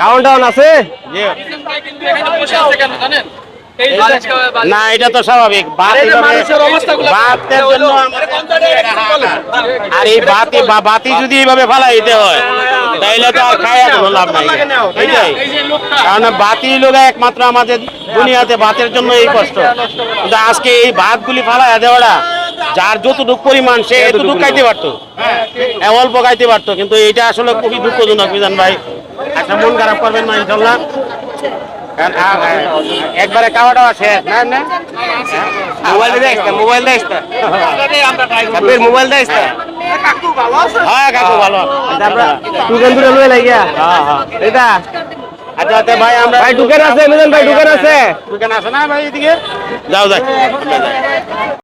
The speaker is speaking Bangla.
কাউন্ট ডাউন আছে। না এটা তো স্বাভাবিক। বাতের জন্য আর এই বাতি বাতি যদি এইভাবে ফালাই দিতে হয় তাইলে তো আর খায় কোনো লাভ নাই এটাই এই যে কারণ বাতি লোক একমাত্র আমাদের দুনিয়াতে ভাতের জন্য এই কষ্ট। কিন্তু আজকে এই ভাতগুলি ফালাইয়া দেওয়াটা যার যতটুকু পরিমাণ সে এতটুকু খাইতে পারতো। হ্যাঁ, অল্প খাইতে পারতো কিন্তু এটা আসলে খুবই দুঃখজনক বিধান ভাই। একটা মন খারাপ করবেন না ইনশাল্লাহ একবারে খাওয়া দাওয়া শেষ। না না? মোবাইল দেখ মোবাইল দেখ মোবাইল দেখ হ্যাঁ কাকু ভালো। টুকেন দুটো লয়ে লাগিয়া হ্যাঁ হ্যাঁ। এটা আচ্ছা আচ্ছা ভাই আমরা ভাই টুকেন আছে মিলন ভাই টুকেন আছে। টুকেন আছে না ভাই এদিকে? যাও যাই।